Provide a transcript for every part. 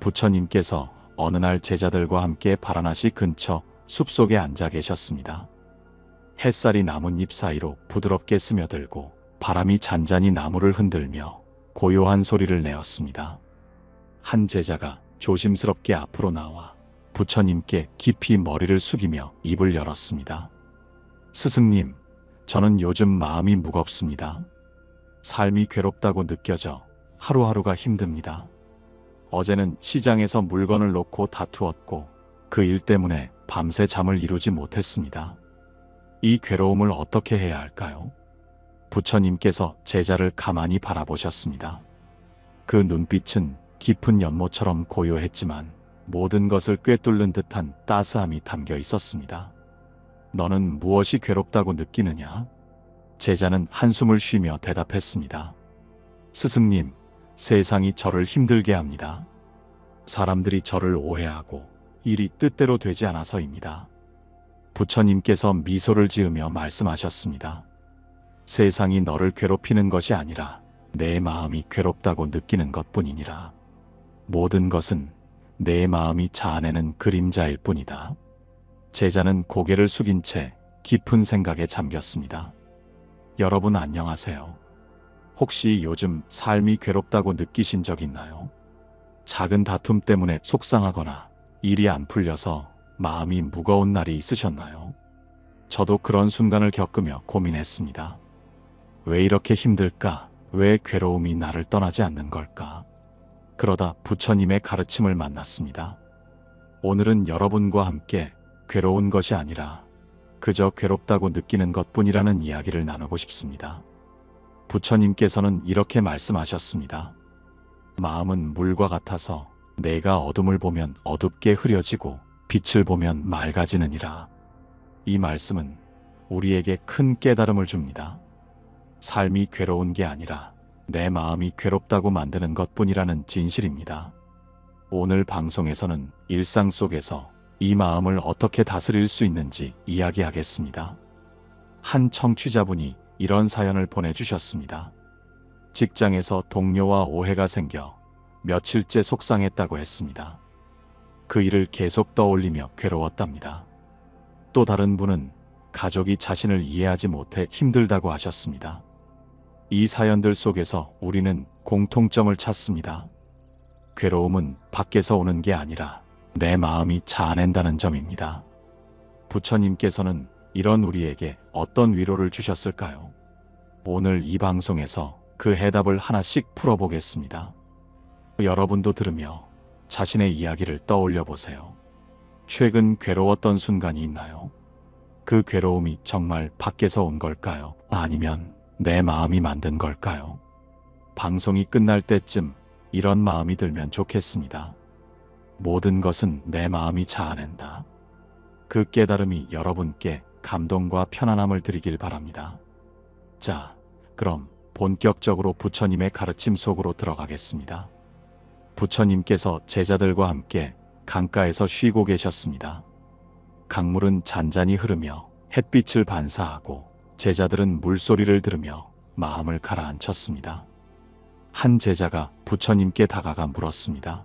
부처님께서 어느 날 제자들과 함께 바라나시 근처 숲속에 앉아 계셨습니다. 햇살이 나뭇잎 사이로 부드럽게 스며들고 바람이 잔잔히 나무를 흔들며 고요한 소리를 내었습니다. 한 제자가 조심스럽게 앞으로 나와 부처님께 깊이 머리를 숙이며 입을 열었습니다. 스승님, 저는 요즘 마음이 무겁습니다. 삶이 괴롭다고 느껴져 하루하루가 힘듭니다. 어제는 시장에서 물건을 놓고 다투었고 그 일 때문에 밤새 잠을 이루지 못했습니다. 이 괴로움을 어떻게 해야 할까요? 부처님께서 제자를 가만히 바라보셨습니다. 그 눈빛은 깊은 연못처럼 고요했지만 모든 것을 꿰뚫는 듯한 따스함이 담겨 있었습니다. 너는 무엇이 괴롭다고 느끼느냐? 제자는 한숨을 쉬며 대답했습니다. 스승님, 세상이 저를 힘들게 합니다. 사람들이 저를 오해하고 일이 뜻대로 되지 않아서입니다. 부처님께서 미소를 지으며 말씀하셨습니다. 세상이 너를 괴롭히는 것이 아니라 내 마음이 괴롭다고 느끼는 것 뿐이니라. 모든 것은 내 마음이 자아내는 그림자일 뿐이다. 제자는 고개를 숙인 채 깊은 생각에 잠겼습니다. 여러분 안녕하세요. 혹시 요즘 삶이 괴롭다고 느끼신 적 있나요? 작은 다툼 때문에 속상하거나 일이 안 풀려서 마음이 무거운 날이 있으셨나요? 저도 그런 순간을 겪으며 고민했습니다. 왜 이렇게 힘들까? 왜 괴로움이 나를 떠나지 않는 걸까? 그러다 부처님의 가르침을 만났습니다. 오늘은 여러분과 함께 괴로운 것이 아니라 그저 괴롭다고 느끼는 것 뿐이라는 이야기를 나누고 싶습니다. 부처님께서는 이렇게 말씀하셨습니다. 마음은 물과 같아서 내가 어둠을 보면 어둡게 흐려지고 빛을 보면 맑아지느니라. 이 말씀은 우리에게 큰 깨달음을 줍니다. 삶이 괴로운 게 아니라 내 마음이 괴롭다고 만드는 것 뿐이라는 진실입니다. 오늘 방송에서는 일상 속에서 이 마음을 어떻게 다스릴 수 있는지 이야기하겠습니다. 한 청취자분이 이런 사연을 보내주셨습니다. 직장에서 동료와 오해가 생겨 며칠째 속상했다고 했습니다. 그 일을 계속 떠올리며 괴로웠답니다. 또 다른 분은 가족이 자신을 이해하지 못해 힘들다고 하셨습니다. 이 사연들 속에서 우리는 공통점을 찾습니다. 괴로움은 밖에서 오는 게 아니라 내 마음이 자아낸다는 점입니다. 부처님께서는 이런 우리에게 어떤 위로를 주셨을까요? 오늘 이 방송에서 그 해답을 하나씩 풀어보겠습니다. 여러분도 들으며 자신의 이야기를 떠올려 보세요. 최근 괴로웠던 순간이 있나요? 그 괴로움이 정말 밖에서 온 걸까요? 아니면 내 마음이 만든 걸까요? 방송이 끝날 때쯤 이런 마음이 들면 좋겠습니다. 모든 것은 내 마음이 자아낸다. 그 깨달음이 여러분께 감동과 편안함을 드리길 바랍니다. 자, 그럼 본격적으로 부처님의 가르침 속으로 들어가겠습니다. 부처님께서 제자들과 함께 강가에서 쉬고 계셨습니다. 강물은 잔잔히 흐르며 햇빛을 반사하고 제자들은 물소리를 들으며 마음을 가라앉혔습니다. 한 제자가 부처님께 다가가 물었습니다.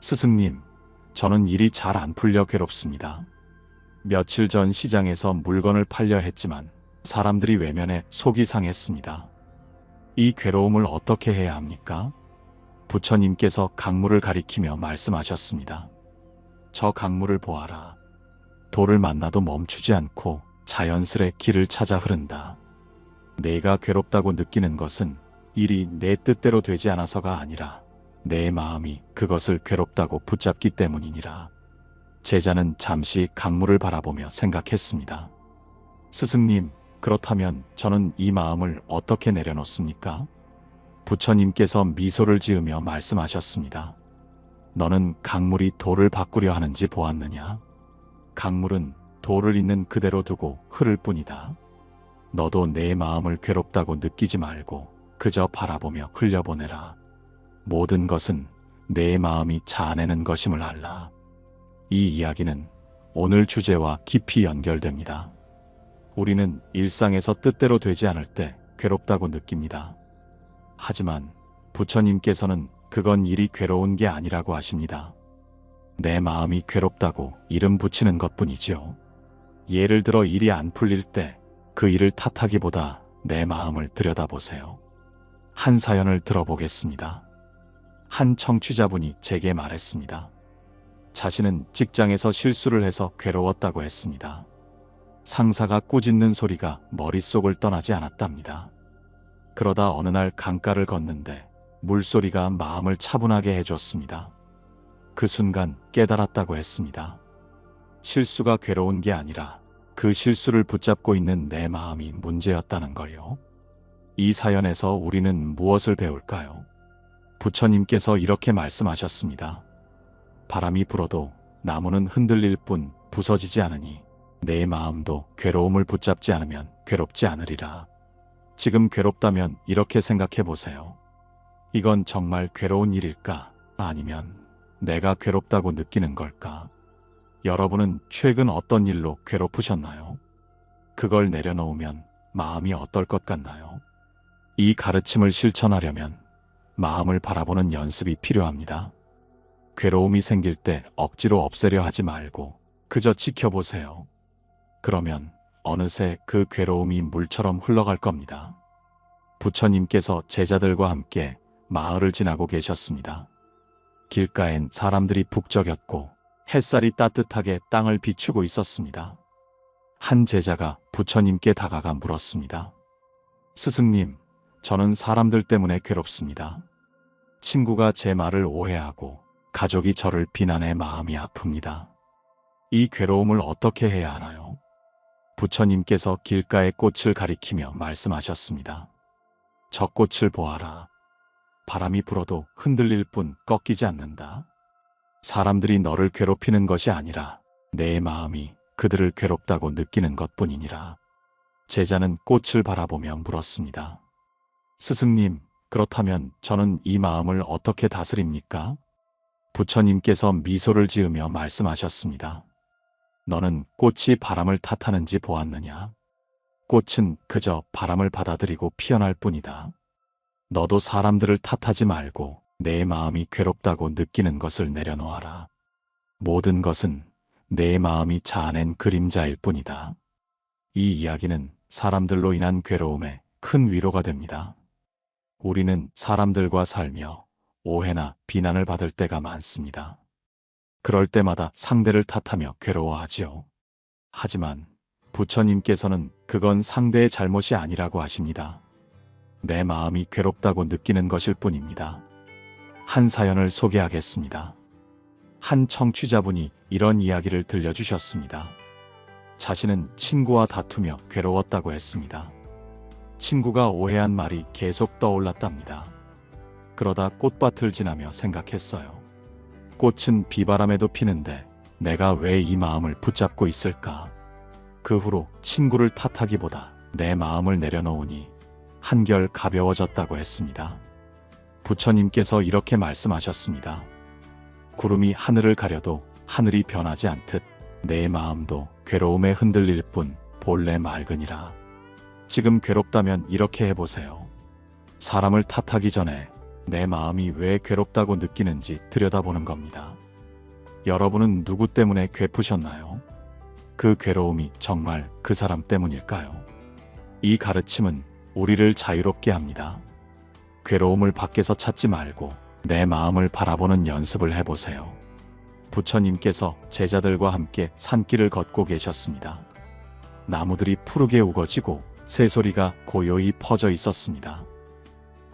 스승님, 저는 일이 잘 안 풀려 괴롭습니다. 며칠 전 시장에서 물건을 팔려 했지만 사람들이 외면해 속이 상했습니다. 이 괴로움을 어떻게 해야 합니까? 부처님께서 강물을 가리키며 말씀하셨습니다. 저 강물을 보아라. 돌을 만나도 멈추지 않고 자연스레 길을 찾아 흐른다. 내가 괴롭다고 느끼는 것은 일이 내 뜻대로 되지 않아서가 아니라 내 마음이 그것을 괴롭다고 붙잡기 때문이니라. 제자는 잠시 강물을 바라보며 생각했습니다. 스승님, 그렇다면 저는 이 마음을 어떻게 내려놓습니까? 부처님께서 미소를 지으며 말씀하셨습니다. 너는 강물이 돌을 바꾸려 하는지 보았느냐? 강물은 돌을 있는 그대로 두고 흐를 뿐이다. 너도 내 마음을 괴롭다고 느끼지 말고 그저 바라보며 흘려보내라. 모든 것은 내 마음이 자아내는 것임을 알라. 이 이야기는 오늘 주제와 깊이 연결됩니다. 우리는 일상에서 뜻대로 되지 않을 때 괴롭다고 느낍니다. 하지만 부처님께서는 그건 일이 괴로운 게 아니라고 하십니다. 내 마음이 괴롭다고 이름 붙이는 것 뿐이죠. 예를 들어 일이 안 풀릴 때 그 일을 탓하기보다 내 마음을 들여다보세요. 한 사연을 들어보겠습니다. 한 청취자분이 제게 말했습니다. 자신은 직장에서 실수를 해서 괴로웠다고 했습니다. 상사가 꾸짖는 소리가 머릿속을 떠나지 않았답니다. 그러다 어느 날 강가를 걷는데 물소리가 마음을 차분하게 해줬습니다. 그 순간 깨달았다고 했습니다. 실수가 괴로운 게 아니라 그 실수를 붙잡고 있는 내 마음이 문제였다는 걸요. 이 사연에서 우리는 무엇을 배울까요? 부처님께서 이렇게 말씀하셨습니다. 바람이 불어도 나무는 흔들릴 뿐 부서지지 않으니 내 마음도 괴로움을 붙잡지 않으면 괴롭지 않으리라. 지금 괴롭다면 이렇게 생각해 보세요. 이건 정말 괴로운 일일까? 아니면 내가 괴롭다고 느끼는 걸까? 여러분은 최근 어떤 일로 괴롭으셨나요? 그걸 내려놓으면 마음이 어떨 것 같나요? 이 가르침을 실천하려면 마음을 바라보는 연습이 필요합니다. 괴로움이 생길 때 억지로 없애려 하지 말고 그저 지켜보세요. 그러면 어느새 그 괴로움이 물처럼 흘러갈 겁니다. 부처님께서 제자들과 함께 마을을 지나고 계셨습니다. 길가엔 사람들이 북적였고 햇살이 따뜻하게 땅을 비추고 있었습니다. 한 제자가 부처님께 다가가 물었습니다. 스승님, 저는 사람들 때문에 괴롭습니다. 친구가 제 말을 오해하고 가족이 저를 비난해 마음이 아픕니다. 이 괴로움을 어떻게 해야 하나요? 부처님께서 길가의 꽃을 가리키며 말씀하셨습니다. 저 꽃을 보아라. 바람이 불어도 흔들릴 뿐 꺾이지 않는다. 사람들이 너를 괴롭히는 것이 아니라 내 마음이 그들을 괴롭다고 느끼는 것 뿐이니라. 제자는 꽃을 바라보며 물었습니다. 스승님, 그렇다면 저는 이 마음을 어떻게 다스립니까? 부처님께서 미소를 지으며 말씀하셨습니다. 너는 꽃이 바람을 탓하는지 보았느냐? 꽃은 그저 바람을 받아들이고 피어날 뿐이다. 너도 사람들을 탓하지 말고 내 마음이 괴롭다고 느끼는 것을 내려놓아라. 모든 것은 내 마음이 자아낸 그림자일 뿐이다. 이 이야기는 사람들로 인한 괴로움에 큰 위로가 됩니다. 우리는 사람들과 살며 오해나 비난을 받을 때가 많습니다. 그럴 때마다 상대를 탓하며 괴로워하지요. 하지만 부처님께서는 그건 상대의 잘못이 아니라고 하십니다. 내 마음이 괴롭다고 느끼는 것일 뿐입니다. 한 사연을 소개하겠습니다. 한 청취자분이 이런 이야기를 들려주셨습니다. 자신은 친구와 다투며 괴로웠다고 했습니다. 친구가 오해한 말이 계속 떠올랐답니다. 그러다 꽃밭을 지나며 생각했어요. 꽃은 비바람에도 피는데 내가 왜 이 마음을 붙잡고 있을까? 그 후로 친구를 탓하기보다 내 마음을 내려놓으니 한결 가벼워졌다고 했습니다. 부처님께서 이렇게 말씀하셨습니다. 구름이 하늘을 가려도 하늘이 변하지 않듯 내 마음도 괴로움에 흔들릴 뿐 본래 맑으니라. 지금 괴롭다면 이렇게 해보세요. 사람을 탓하기 전에 내 마음이 왜 괴롭다고 느끼는지 들여다보는 겁니다. 여러분은 누구 때문에 괴푸셨나요? 그 괴로움이 정말 그 사람 때문일까요? 이 가르침은 우리를 자유롭게 합니다. 괴로움을 밖에서 찾지 말고 내 마음을 바라보는 연습을 해보세요. 부처님께서 제자들과 함께 산길을 걷고 계셨습니다. 나무들이 푸르게 우거지고 새소리가 고요히 퍼져 있었습니다.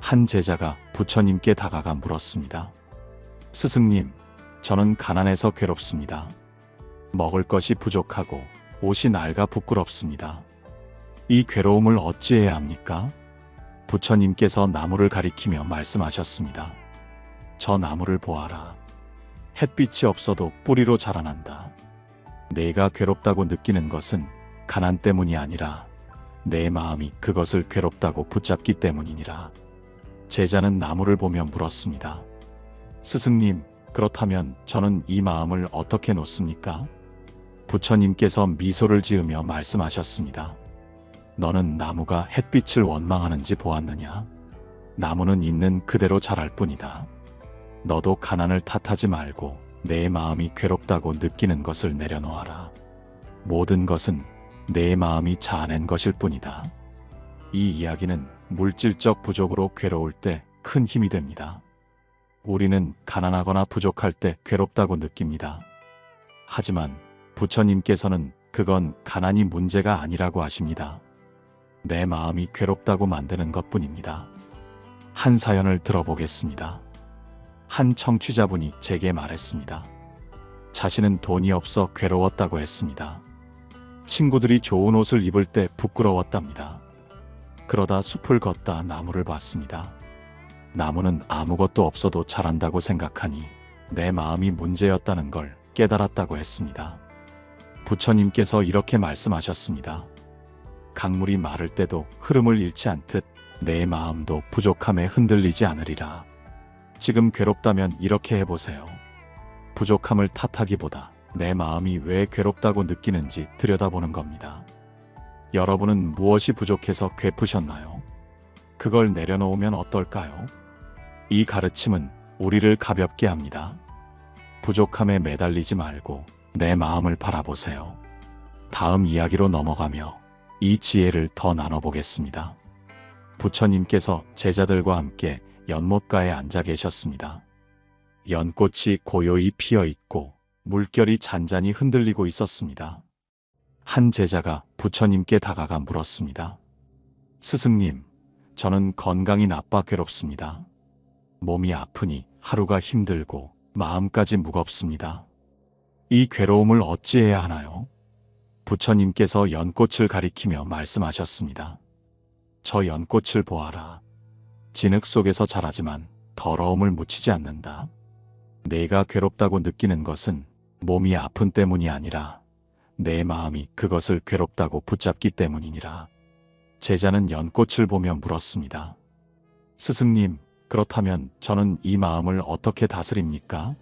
한 제자가 부처님께 다가가 물었습니다. 스승님, 저는 가난해서 괴롭습니다. 먹을 것이 부족하고 옷이 낡아 부끄럽습니다. 이 괴로움을 어찌해야 합니까? 부처님께서 나무를 가리키며 말씀하셨습니다. 저 나무를 보아라. 햇빛이 없어도 뿌리로 자라난다. 내가 괴롭다고 느끼는 것은 가난 때문이 아니라 내 마음이 그것을 괴롭다고 붙잡기 때문이니라. 제자는 나무를 보며 물었습니다. 스승님, 그렇다면 저는 이 마음을 어떻게 놓습니까? 부처님께서 미소를 지으며 말씀하셨습니다. 너는 나무가 햇빛을 원망하는지 보았느냐? 나무는 있는 그대로 자랄 뿐이다. 너도 가난을 탓하지 말고 내 마음이 괴롭다고 느끼는 것을 내려놓아라. 모든 것은 내 마음이 자아낸 것일 뿐이다. 이 이야기는 물질적 부족으로 괴로울 때 큰 힘이 됩니다. 우리는 가난하거나 부족할 때 괴롭다고 느낍니다. 하지만 부처님께서는 그건 가난이 문제가 아니라고 하십니다. 내 마음이 괴롭다고 만드는 것 뿐입니다. 한 사연을 들어보겠습니다. 한 청취자분이 제게 말했습니다. 자신은 돈이 없어 괴로웠다고 했습니다. 친구들이 좋은 옷을 입을 때 부끄러웠답니다. 그러다 숲을 걷다 나무를 봤습니다. 나무는 아무것도 없어도 자란다고 생각하니 내 마음이 문제였다는 걸 깨달았다고 했습니다. 부처님께서 이렇게 말씀하셨습니다. 강물이 마를 때도 흐름을 잃지 않듯 내 마음도 부족함에 흔들리지 않으리라. 지금 괴롭다면 이렇게 해보세요. 부족함을 탓하기보다 내 마음이 왜 괴롭다고 느끼는지 들여다보는 겁니다. 여러분은 무엇이 부족해서 괴푸셨나요? 그걸 내려놓으면 어떨까요? 이 가르침은 우리를 가볍게 합니다. 부족함에 매달리지 말고 내 마음을 바라보세요. 다음 이야기로 넘어가며 이 지혜를 더 나눠보겠습니다. 부처님께서 제자들과 함께 연못가에 앉아 계셨습니다. 연꽃이 고요히 피어 있고 물결이 잔잔히 흔들리고 있었습니다. 한 제자가 부처님께 다가가 물었습니다. 스승님, 저는 건강이 나빠 괴롭습니다. 몸이 아프니 하루가 힘들고 마음까지 무겁습니다. 이 괴로움을 어찌해야 하나요? 부처님께서 연꽃을 가리키며 말씀하셨습니다. 저 연꽃을 보아라. 진흙 속에서 자라지만 더러움을 묻히지 않는다. 내가 괴롭다고 느끼는 것은 몸이 아픈 때문이 아니라 내 마음이 그것을 괴롭다고 붙잡기 때문이니라. 제자는 연꽃을 보며 물었습니다. 스승님, 그렇다면 저는 이 마음을 어떻게 다스립니까?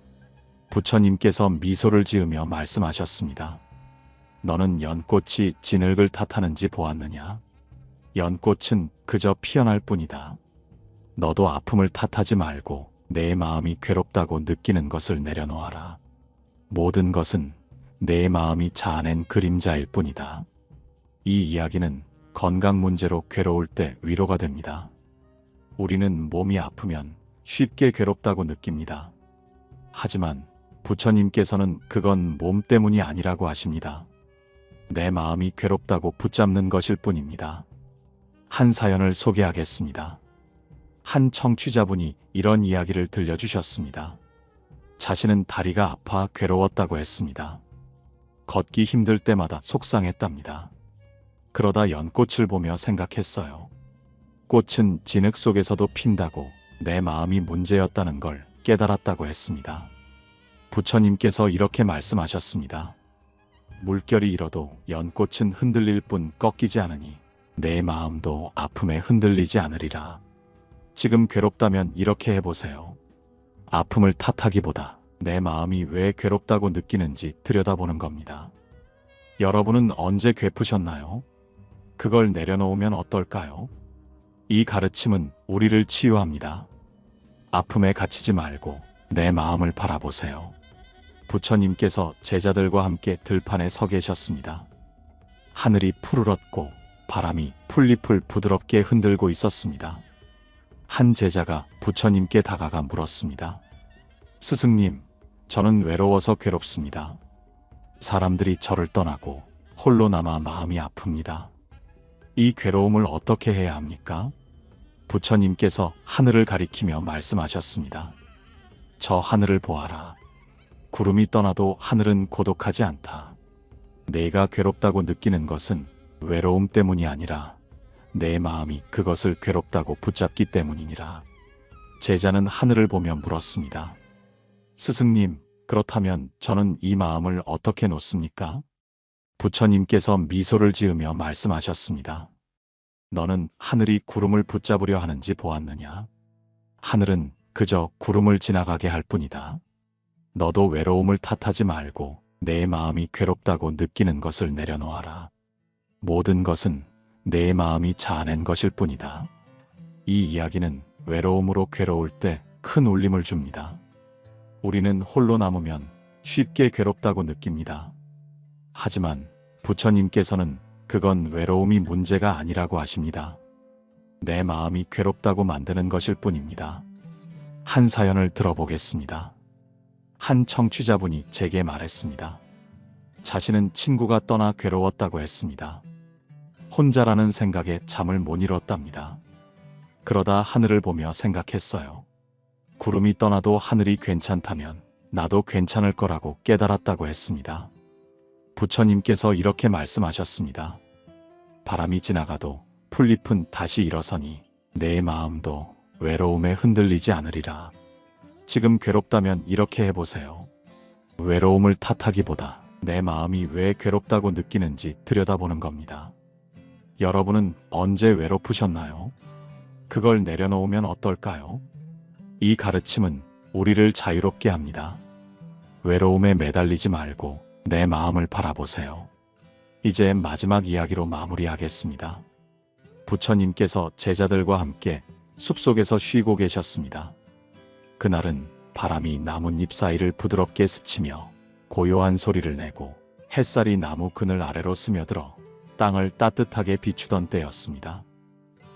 부처님께서 미소를 지으며 말씀하셨습니다. 너는 연꽃이 진흙을 탓하는지 보았느냐? 연꽃은 그저 피어날 뿐이다. 너도 아픔을 탓하지 말고 내 마음이 괴롭다고 느끼는 것을 내려놓아라. 모든 것은 내 마음이 자아낸 그림자일 뿐이다. 이 이야기는 건강 문제로 괴로울 때 위로가 됩니다. 우리는 몸이 아프면 쉽게 괴롭다고 느낍니다. 하지만 부처님께서는 그건 몸 때문이 아니라고 하십니다. 내 마음이 괴롭다고 붙잡는 것일 뿐입니다. 한 사연을 소개하겠습니다. 한 청취자분이 이런 이야기를 들려주셨습니다. 자신은 다리가 아파 괴로웠다고 했습니다. 걷기 힘들 때마다 속상했답니다. 그러다 연꽃을 보며 생각했어요. 꽃은 진흙 속에서도 핀다고 내 마음이 문제였다는 걸 깨달았다고 했습니다. 부처님께서 이렇게 말씀하셨습니다. 물결이 일어도 연꽃은 흔들릴 뿐 꺾이지 않으니 내 마음도 아픔에 흔들리지 않으리라. 지금 괴롭다면 이렇게 해보세요. 아픔을 탓하기보다 내 마음이 왜 괴롭다고 느끼는지 들여다보는 겁니다. 여러분은 언제 괴푸셨나요? 그걸 내려놓으면 어떨까요? 이 가르침은 우리를 치유합니다. 아픔에 갇히지 말고 내 마음을 바라보세요. 부처님께서 제자들과 함께 들판에 서 계셨습니다. 하늘이 푸르렀고 바람이 풀잎을 부드럽게 흔들고 있었습니다. 한 제자가 부처님께 다가가 물었습니다. 스승님, 저는 외로워서 괴롭습니다. 사람들이 저를 떠나고 홀로 남아 마음이 아픕니다. 이 괴로움을 어떻게 해야 합니까? 부처님께서 하늘을 가리키며 말씀하셨습니다. 저 하늘을 보아라. 구름이 떠나도 하늘은 고독하지 않다. 내가 괴롭다고 느끼는 것은 외로움 때문이 아니라 내 마음이 그것을 괴롭다고 붙잡기 때문이니라. 제자는 하늘을 보며 물었습니다. 스승님, 그렇다면 저는 이 마음을 어떻게 놓습니까? 부처님께서 미소를 지으며 말씀하셨습니다. 너는 하늘이 구름을 붙잡으려 하는지 보았느냐? 하늘은 그저 구름을 지나가게 할 뿐이다. 너도 외로움을 탓하지 말고 내 마음이 괴롭다고 느끼는 것을 내려놓아라. 모든 것은 내 마음이 자아낸 것일 뿐이다. 이 이야기는 외로움으로 괴로울 때 큰 울림을 줍니다. 우리는 홀로 남으면 쉽게 괴롭다고 느낍니다. 하지만 부처님께서는 그건 외로움이 문제가 아니라고 하십니다. 내 마음이 괴롭다고 만드는 것일 뿐입니다. 한 사연을 들어보겠습니다. 한 청취자분이 제게 말했습니다. 자신은 친구가 떠나 괴로웠다고 했습니다. 혼자라는 생각에 잠을 못 이뤘답니다. 그러다 하늘을 보며 생각했어요. 구름이 떠나도 하늘이 괜찮다면 나도 괜찮을 거라고 깨달았다고 했습니다. 부처님께서 이렇게 말씀하셨습니다. 바람이 지나가도 풀잎은 다시 일어서니 내 마음도 외로움에 흔들리지 않으리라. 지금 괴롭다면 이렇게 해보세요. 외로움을 탓하기보다 내 마음이 왜 괴롭다고 느끼는지 들여다보는 겁니다. 여러분은 언제 외롭으셨나요? 그걸 내려놓으면 어떨까요? 이 가르침은 우리를 자유롭게 합니다. 외로움에 매달리지 말고 내 마음을 바라보세요. 이제 마지막 이야기로 마무리하겠습니다. 부처님께서 제자들과 함께 숲속에서 쉬고 계셨습니다. 그날은 바람이 나뭇잎 사이를 부드럽게 스치며 고요한 소리를 내고 햇살이 나무 그늘 아래로 스며들어 땅을 따뜻하게 비추던 때였습니다.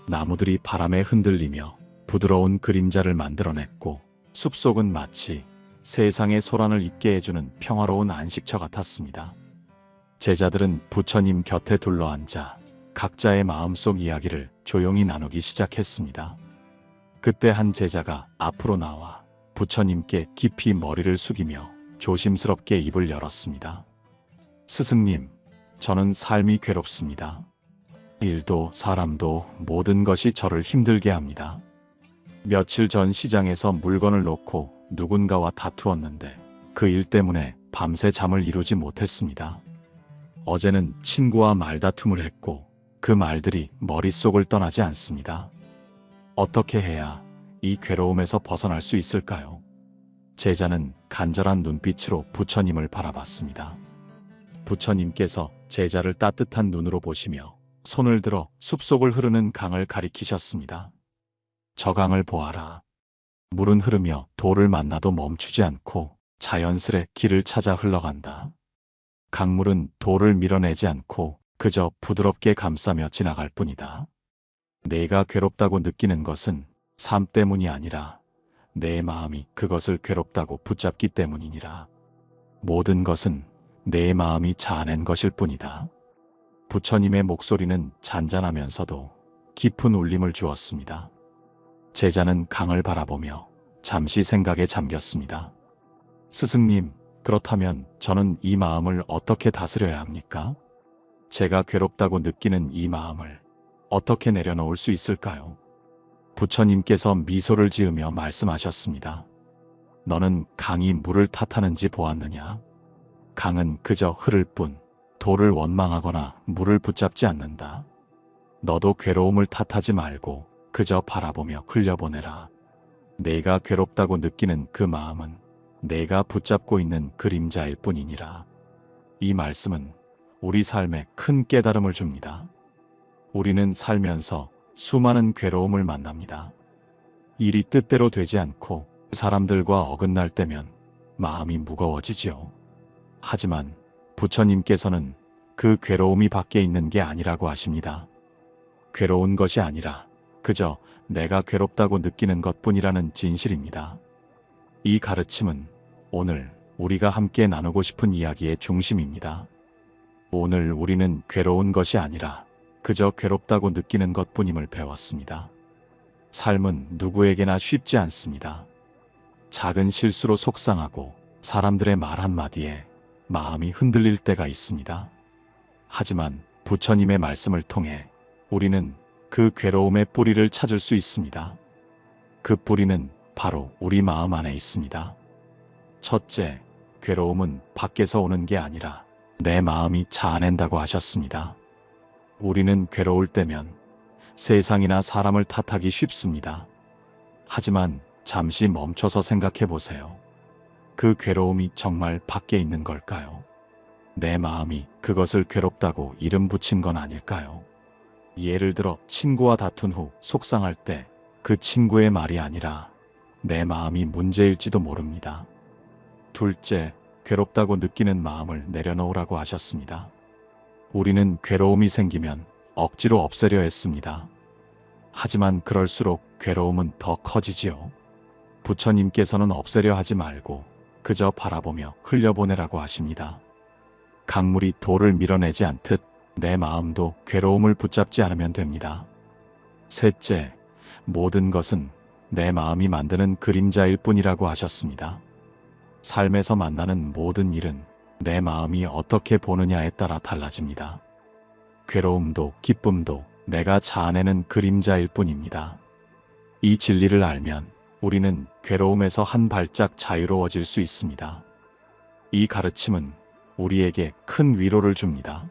나무들이 바람에 흔들리며 부드러운 그림자를 만들어냈고 숲속은 마치 세상의 소란을 잊게 해주는 평화로운 안식처 같았습니다. 제자들은 부처님 곁에 둘러앉아 각자의 마음속 이야기를 조용히 나누기 시작했습니다. 그때 한 제자가 앞으로 나와 부처님께 깊이 머리를 숙이며 조심스럽게 입을 열었습니다. 스승님, 저는 삶이 괴롭습니다. 일도 사람도 모든 것이 저를 힘들게 합니다. 며칠 전 시장에서 물건을 놓고 누군가와 다투었는데 그 일 때문에 밤새 잠을 이루지 못했습니다. 어제는 친구와 말다툼을 했고 그 말들이 머릿속을 떠나지 않습니다. 어떻게 해야 이 괴로움에서 벗어날 수 있을까요? 제자는 간절한 눈빛으로 부처님을 바라봤습니다. 부처님께서 제자를 따뜻한 눈으로 보시며 손을 들어 숲속을 흐르는 강을 가리키셨습니다. 저 강을 보아라. 물은 흐르며 돌을 만나도 멈추지 않고 자연스레 길을 찾아 흘러간다. 강물은 돌을 밀어내지 않고 그저 부드럽게 감싸며 지나갈 뿐이다. 내가 괴롭다고 느끼는 것은 삶 때문이 아니라 내 마음이 그것을 괴롭다고 붙잡기 때문이니라. 모든 것은 내 마음이 자아낸 것일 뿐이다. 부처님의 목소리는 잔잔하면서도 깊은 울림을 주었습니다. 제자는 강을 바라보며 잠시 생각에 잠겼습니다. 스승님, 그렇다면 저는 이 마음을 어떻게 다스려야 합니까? 제가 괴롭다고 느끼는 이 마음을 어떻게 내려놓을 수 있을까요? 부처님께서 미소를 지으며 말씀하셨습니다. 너는 강이 물을 탓하는지 보았느냐? 강은 그저 흐를 뿐 돌을 원망하거나 물을 붙잡지 않는다. 너도 괴로움을 탓하지 말고 그저 바라보며 흘려보내라. 내가 괴롭다고 느끼는 그 마음은 내가 붙잡고 있는 그림자일 뿐이니라. 이 말씀은 우리 삶에 큰 깨달음을 줍니다. 우리는 살면서 수많은 괴로움을 만납니다. 일이 뜻대로 되지 않고 사람들과 어긋날 때면 마음이 무거워지지요. 하지만 부처님께서는 그 괴로움이 밖에 있는 게 아니라고 하십니다. 괴로운 것이 아니라 그저 내가 괴롭다고 느끼는 것 뿐이라는 진실입니다. 이 가르침은 오늘 우리가 함께 나누고 싶은 이야기의 중심입니다. 오늘 우리는 괴로운 것이 아니라 그저 괴롭다고 느끼는 것 뿐임을 배웠습니다. 삶은 누구에게나 쉽지 않습니다. 작은 실수로 속상하고 사람들의 말 한마디에 마음이 흔들릴 때가 있습니다. 하지만 부처님의 말씀을 통해 우리는 그 괴로움의 뿌리를 찾을 수 있습니다. 그 뿌리는 바로 우리 마음 안에 있습니다. 첫째, 괴로움은 밖에서 오는 게 아니라 내 마음이 자아낸다고 하셨습니다. 우리는 괴로울 때면 세상이나 사람을 탓하기 쉽습니다. 하지만 잠시 멈춰서 생각해 보세요. 그 괴로움이 정말 밖에 있는 걸까요? 내 마음이 그것을 괴롭다고 이름 붙인 건 아닐까요? 예를 들어 친구와 다툰 후 속상할 때 그 친구의 말이 아니라 내 마음이 문제일지도 모릅니다. 둘째, 괴롭다고 느끼는 마음을 내려놓으라고 하셨습니다. 우리는 괴로움이 생기면 억지로 없애려 했습니다. 하지만 그럴수록 괴로움은 더 커지지요. 부처님께서는 없애려 하지 말고 그저 바라보며 흘려보내라고 하십니다. 강물이 돌을 밀어내지 않듯 내 마음도 괴로움을 붙잡지 않으면 됩니다. 셋째, 모든 것은 내 마음이 만드는 그림자일 뿐이라고 하셨습니다. 삶에서 만나는 모든 일은 내 마음이 어떻게 보느냐에 따라 달라집니다. 괴로움도 기쁨도 내가 자아내는 그림자일 뿐입니다. 이 진리를 알면 우리는 괴로움에서 한 발짝 자유로워질 수 있습니다. 이 가르침은 우리에게 큰 위로를 줍니다.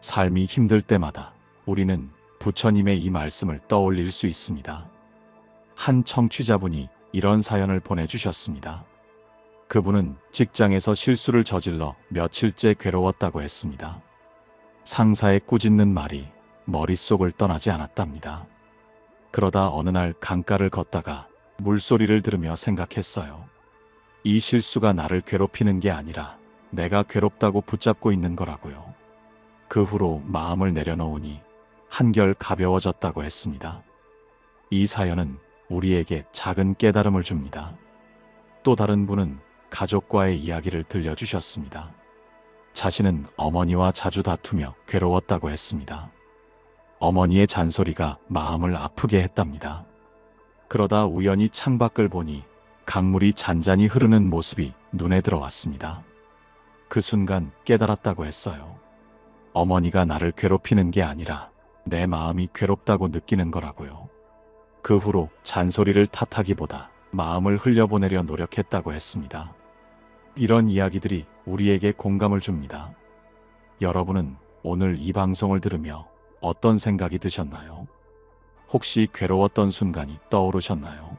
삶이 힘들 때마다 우리는 부처님의 이 말씀을 떠올릴 수 있습니다. 한 청취자분이 이런 사연을 보내주셨습니다. 그분은 직장에서 실수를 저질러 며칠째 괴로웠다고 했습니다. 상사의 꾸짖는 말이 머릿속을 떠나지 않았답니다. 그러다 어느 날 강가를 걷다가 물소리를 들으며 생각했어요. 이 실수가 나를 괴롭히는 게 아니라 내가 괴롭다고 붙잡고 있는 거라고요. 그 후로 마음을 내려놓으니 한결 가벼워졌다고 했습니다. 이 사연은 우리에게 작은 깨달음을 줍니다. 또 다른 분은 가족과의 이야기를 들려주셨습니다. 자신은 어머니와 자주 다투며 괴로웠다고 했습니다. 어머니의 잔소리가 마음을 아프게 했답니다. 그러다 우연히 창밖을 보니 강물이 잔잔히 흐르는 모습이 눈에 들어왔습니다. 그 순간 깨달았다고 했어요. 어머니가 나를 괴롭히는 게 아니라 내 마음이 괴롭다고 느끼는 거라고요. 그 후로 잔소리를 탓하기보다 마음을 흘려보내려 노력했다고 했습니다. 이런 이야기들이 우리에게 공감을 줍니다. 여러분은 오늘 이 방송을 들으며 어떤 생각이 드셨나요? 혹시 괴로웠던 순간이 떠오르셨나요?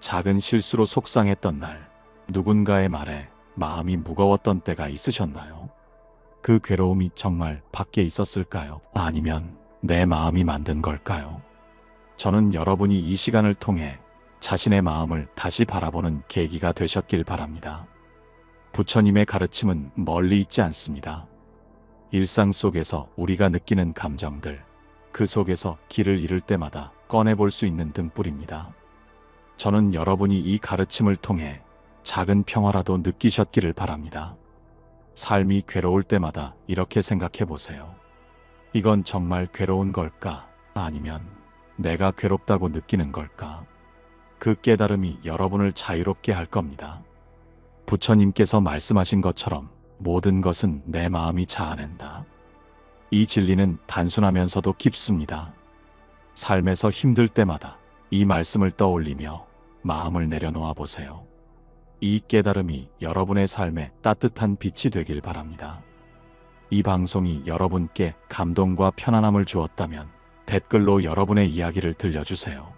작은 실수로 속상했던 날, 누군가의 말에 마음이 무거웠던 때가 있으셨나요? 그 괴로움이 정말 밖에 있었을까요? 아니면 내 마음이 만든 걸까요? 저는 여러분이 이 시간을 통해 자신의 마음을 다시 바라보는 계기가 되셨길 바랍니다. 부처님의 가르침은 멀리 있지 않습니다. 일상 속에서 우리가 느끼는 감정들, 그 속에서 길을 잃을 때마다 꺼내볼 수 있는 등불입니다. 저는 여러분이 이 가르침을 통해 작은 평화라도 느끼셨기를 바랍니다. 삶이 괴로울 때마다 이렇게 생각해 보세요. 이건 정말 괴로운 걸까? 아니면 내가 괴롭다고 느끼는 걸까? 그 깨달음이 여러분을 자유롭게 할 겁니다. 부처님께서 말씀하신 것처럼 모든 것은 내 마음이 자아낸다. 이 진리는 단순하면서도 깊습니다. 삶에서 힘들 때마다 이 말씀을 떠올리며 마음을 내려놓아 보세요. 이 깨달음이 여러분의 삶에 따뜻한 빛이 되길 바랍니다. 이 방송이 여러분께 감동과 편안함을 주었다면 댓글로 여러분의 이야기를 들려주세요.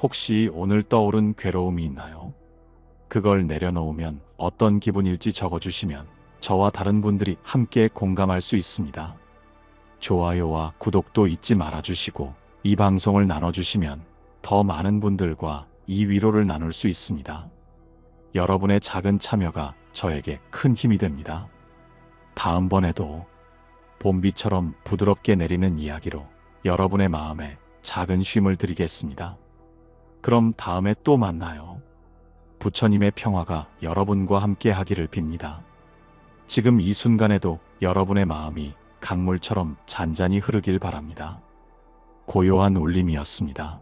혹시 오늘 떠오른 괴로움이 있나요? 그걸 내려놓으면 어떤 기분일지 적어주시면 저와 다른 분들이 함께 공감할 수 있습니다. 좋아요와 구독도 잊지 말아주시고 이 방송을 나눠주시면 더 많은 분들과 이 위로를 나눌 수 있습니다. 여러분의 작은 참여가 저에게 큰 힘이 됩니다. 다음번에도 봄비처럼 부드럽게 내리는 이야기로 여러분의 마음에 작은 쉼을 드리겠습니다. 그럼 다음에 또 만나요. 부처님의 평화가 여러분과 함께 하기를 빕니다. 지금 이 순간에도 여러분의 마음이 강물처럼 잔잔히 흐르길 바랍니다. 고요한 울림이었습니다.